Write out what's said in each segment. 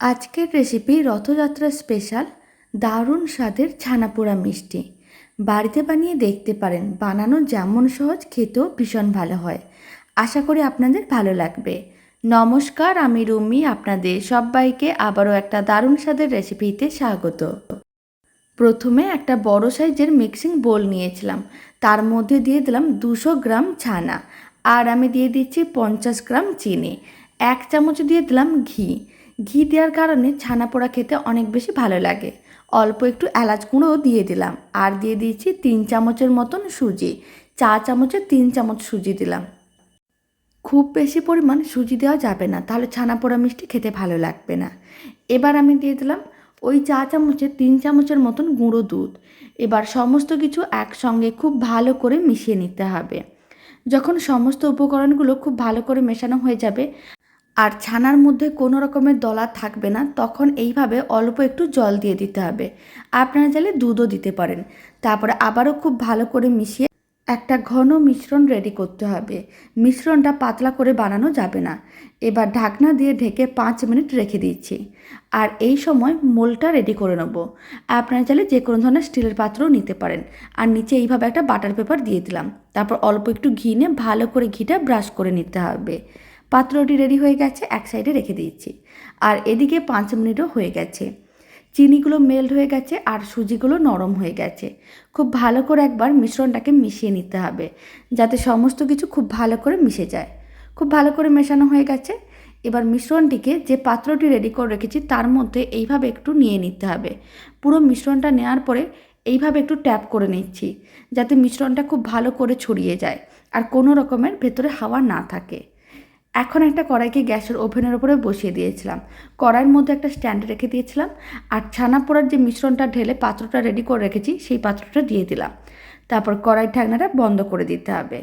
আজকের recipe Rathyatra special দারুণ স্বাদের ছানাপোড়া মিষ্টি। বাড়িতে বানিয়ে দেখতে পারেন। বানানো যেমন সহজ, খেতেও ভীষণ ভালো হয়। আশা করি আপনাদের ভালো লাগবে। নমস্কার, আমি রুমি। আপনাদের সবাইকে আবারও একটা দারুণ স্বাদের রেসিপিতে স্বাগত। প্রথমে একটা বড় সাইজের মিক্সিং বোল নিয়েছিলাম। তার মধ্যে দিয়ে দিলাম দুশো গ্রাম ছানা। আর আমি দিয়ে দিচ্ছি পঞ্চাশ গ্রাম চিনি। এক চামচ দিয়ে দিলাম ঘি। ঘি দেওয়ার কারণে ছানা পোড়া খেতে অনেক বেশি ভালো লাগে। অল্প একটু এলাচ গুঁড়োও দিয়ে দিলাম। আর দিয়ে দিয়েছি তিন চামচের মতন সুজি। চা চামচে তিন চামচ সুজি দিলাম। খুব বেশি পরিমাণ সুজি দেওয়া যাবে না, তাহলে ছানা পোড়া মিষ্টি খেতে ভালো লাগবে না। এবার আমি দিয়ে দিলাম ওই চা চামচে তিন চামচের মতন গুঁড়ো দুধ। এবার সমস্ত কিছু একসঙ্গে খুব ভালো করে মিশিয়ে নিতে হবে। যখন সমস্ত উপকরণগুলো খুব ভালো করে মেশানো হয়ে যাবে আর ছানার মধ্যে কোনো রকমের দলা থাকবে না, তখন এইভাবে অল্প একটু জল দিয়ে দিতে হবে। আপনারা চাইলে দুধও দিতে পারেন। তারপরে আবারও খুব ভালো করে মিশিয়ে একটা ঘন মিশ্রণ রেডি করতে হবে। মিশ্রণটা পাতলা করে বানানো যাবে না। এবার ঢাকনা দিয়ে ঢেকে পাঁচ মিনিট রেখে দিচ্ছি। আর এই সময় মোলটা রেডি করে নেব। আপনারা চাইলে যে কোনো ধরনের স্টিলের পাত্রও নিতে পারেন। আর নিচে এইভাবে একটা বাটার পেপার দিয়ে দিলাম। তারপর অল্প একটু ঘি নিয়ে ভালো করে ঘিটা ব্রাশ করে নিতে হবে। পাত্রটি রেডি হয়ে গেছে, এক সাইডে রেখে দিয়েছি। আর এদিকে পাঁচ মিনিটও হয়ে গেছে। চিনিগুলো মেল্ট হয়ে গেছে আর সুজিগুলো নরম হয়ে গেছে। খুব ভালো করে একবার মিশ্রণটাকে মিশিয়ে নিতে হবে, যাতে সমস্ত কিছু খুব ভালো করে মিশে যায়। খুব ভালো করে মেশানো হয়ে গেছে। এবার মিশ্রণটিকে যে পাত্রটি রেডি করে রেখেছি তার মধ্যে এইভাবে একটু নিয়ে নিতে হবে। পুরো মিশ্রণটা নেওয়ার পরে এইভাবে একটু ট্যাপ করে নিচ্ছি, যাতে মিশ্রণটা খুব ভালো করে ছড়িয়ে যায় আর কোনো রকমের ভেতরে হাওয়া না থাকে। এখন একটা কড়াইকে গ্যাসের ওভেনের উপরে বসিয়ে দিয়েছিলাম। কড়াইয়ের মধ্যে একটা স্ট্যান্ড রেখে দিয়েছিলাম আর ছানা পোড়ার যে মিশ্রণটা ঢেলে পাত্রটা রেডি করে রেখেছি, সেই পাত্রটা দিয়ে দিলাম। তারপর কড়াই ঢাকনাটা বন্ধ করে দিতে হবে।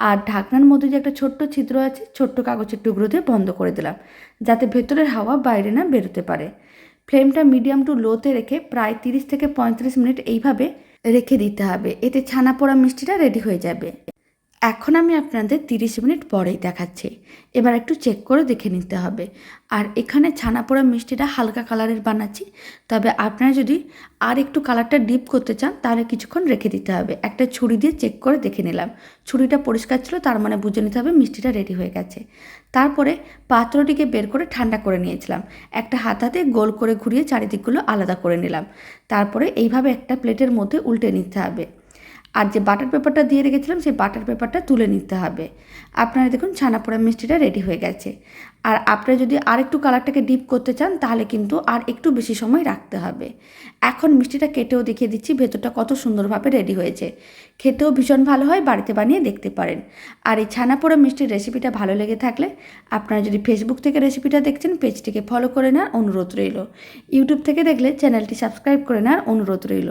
আর ঢাকনার মধ্যে যে একটা ছোট্ট ছিদ্র আছে, ছোট্ট কাগজের টুকরো দিয়ে বন্ধ করে দিলাম, যাতে ভেতরের হাওয়া বাইরে না বেরোতে পারে। ফ্লেমটা মিডিয়াম টু লোতে রেখে প্রায় তিরিশ থেকে পঁয়ত্রিশ মিনিট এইভাবে রেখে দিতে হবে। এতে ছানা পোড়া মিষ্টিটা রেডি হয়ে যাবে। এখন আমি আপনাদের তিরিশ মিনিট পরেই দেখাচ্ছি। এবার একটু চেক করে দেখে নিতে হবে। আর এখানে ছানা পোড়া মিষ্টিটা হালকা কালারের বানাচ্ছি। তবে আপনারা যদি আর একটু কালারটা ডিপ করতে চান, তাহলে কিছুক্ষণ রেখে দিতে হবে। একটা ছুরি দিয়ে চেক করে দেখে নিলাম। ছুরিটা পরিষ্কার ছিল, তার মানে বুঝে নিতে হবে মিষ্টিটা রেডি হয়ে গেছে। তারপরে পাত্রটিকে বের করে ঠান্ডা করে নিয়েছিলাম। একটা হাতাতে গোল করে ঘুরিয়ে চারিদিকগুলো আলাদা করে নিলাম। তারপরে এইভাবে একটা প্লেটের মধ্যে উল্টে নিতে হবে। আর যে বাটার পেপারটা দিয়ে রেখেছিলাম, সেই বাটার পেপারটা তুলে নিতে হবে। আপনারা দেখুন ছানা পোড়া মিষ্টিটা রেডি হয়ে গেছে। আর আপনারা যদি আর একটু কালারটাকে ডিপ করতে চান, তাহলে কিন্তু আর একটু বেশি সময় রাখতে হবে। এখন মিষ্টিটা কেটেও দেখিয়ে দিচ্ছি, ভেতরটা কত সুন্দরভাবে রেডি হয়েছে। খেতেও ভীষণ ভালো হয়, বাড়িতে বানিয়ে দেখতে পারেন। আর এই ছানা পোড়া মিষ্টির রেসিপিটা ভালো লেগে থাকলে, আপনারা যদি ফেসবুক থেকে রেসিপিটা দেখছেন পেজটিকে ফলো করে নেওয়ার অনুরোধ রইল। ইউটিউব থেকে দেখলে চ্যানেলটি সাবস্ক্রাইব করে নেওয়ার অনুরোধ রইল।